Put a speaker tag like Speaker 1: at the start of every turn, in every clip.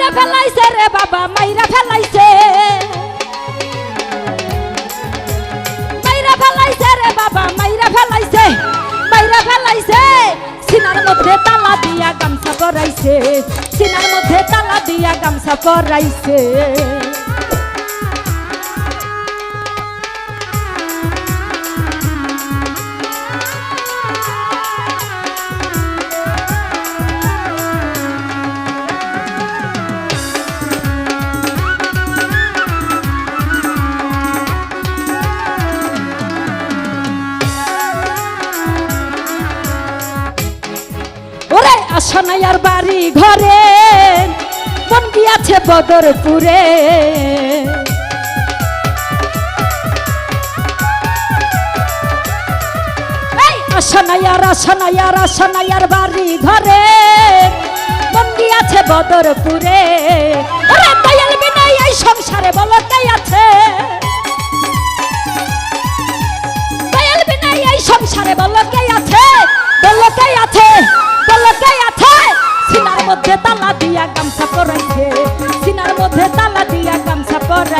Speaker 1: মাইরা ফেলাইছে রে বাবা, মাইরা ফেলাইছে। মাইরা ফেলাইছে রে বাবা, মাইরা ফেলাইছে মাইরা ফেলাইছে। সিনার মধ্যে তালা দিয়া গামছা পরাইছে, সিনার মধ্যে তালা দিয়া গামছা পরাইছে। ওরে আসানাইয়ার বাড়ি ঘরে। মন গিয়াছে বদরপুরে? এই আসানাইয়ার আসানাইয়ার আসানাইয়ার বাড়ি ঘরে। মন গিয়াছে বদরপুরে? দয়াল সংসারে বলো কে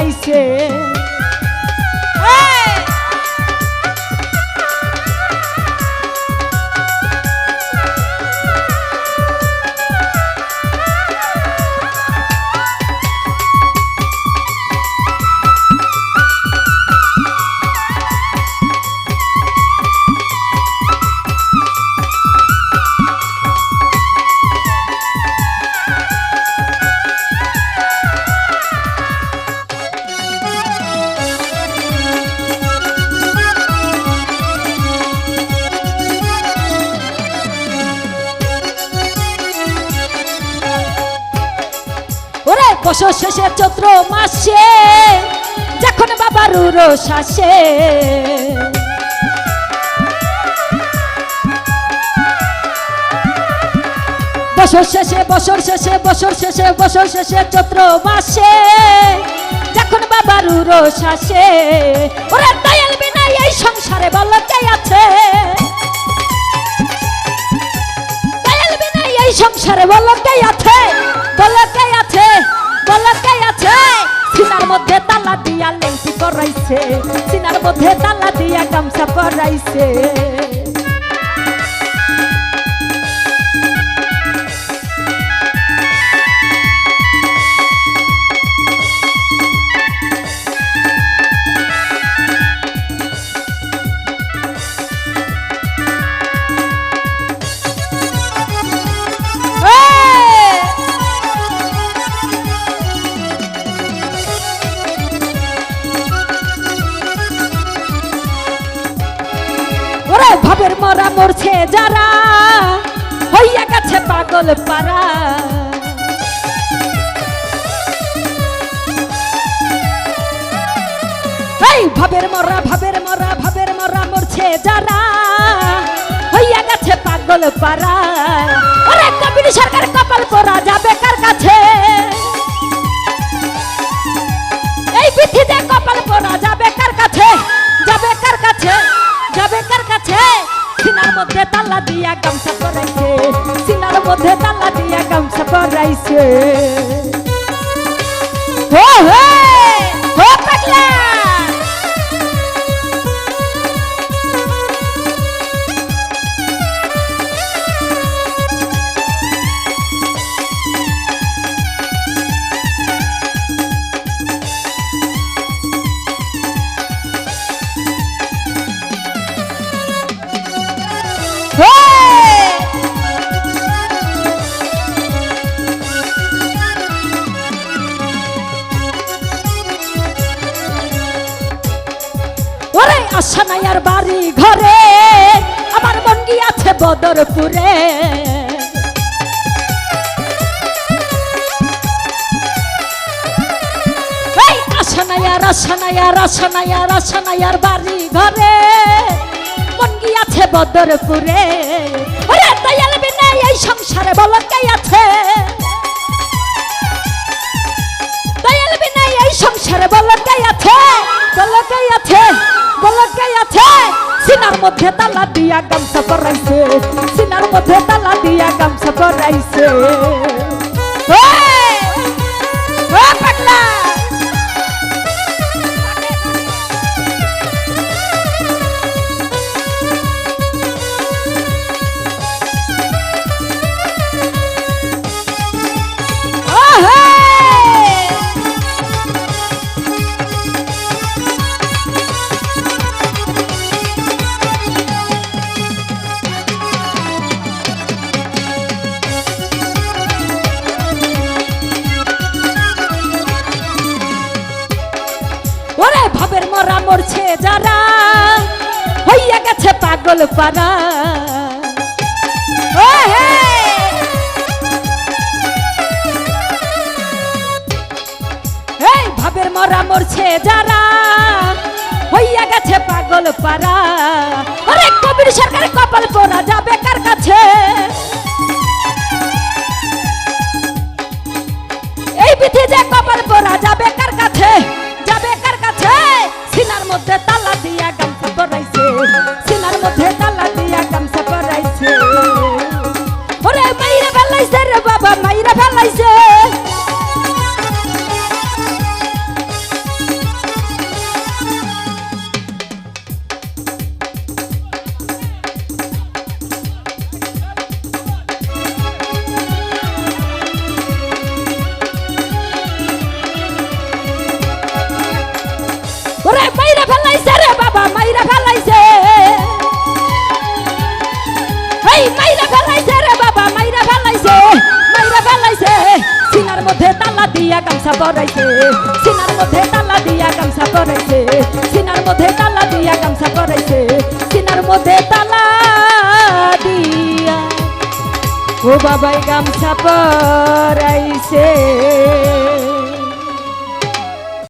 Speaker 1: গামছা পরাইছে বছর শেষে চৈত্র মাসে যখন বাবার রোষ আসে। বছর শেষে বছর শেষে বছর শেষে বছর শেষে চৈত্র মাসে যখন বাবার রোষ আসে। ওরা দয়াল বিনা এই সংসারে বল কে আছে? মধ্যে তালা দিয়া গামছা পরাইছে। ভাবের মরা মরছে যারা, হইয়া গেছে পাগল পারা এই ভাবের মরা ভাবের মরা ভাবের মরা মরছে যারা, হইয়া গেছে পাগল পারা সরকার কপাল পরা যাবে কার কাছে? দিয়া গামছা পরাইছে। সিনার মধ্যে তালা দিয়া গামছা পরাইছে। আসানাইয়ার বাড়ি ঘরে, আমার মন গিয়াছে বদরপুরে। বাড়ি ঘরে, মন বদরপুরে। ওরে এই সংসারে বল মধ্যে তালা দিয়া গামছা পরাইছে। সিনার মধ্যে তালা দিয়া গামছা পরাইছে। মরছে যারা, হইয়া গেছে পাগল পারা এই ভাবের মরা মরছে যারা, হইয়া গেছে পাগল পারা আরে কবির সরকার কপাল পরা যাবে কার কাছে? পরাইছে সিনার মধ্যে তালা দিয়া গামছা পরাইছে সিনার মধ্যে তালা দিয়া গামছা পরাইছে সিনার মধ্যে তালা দিয়া ও বাবাই, গামছা পরাই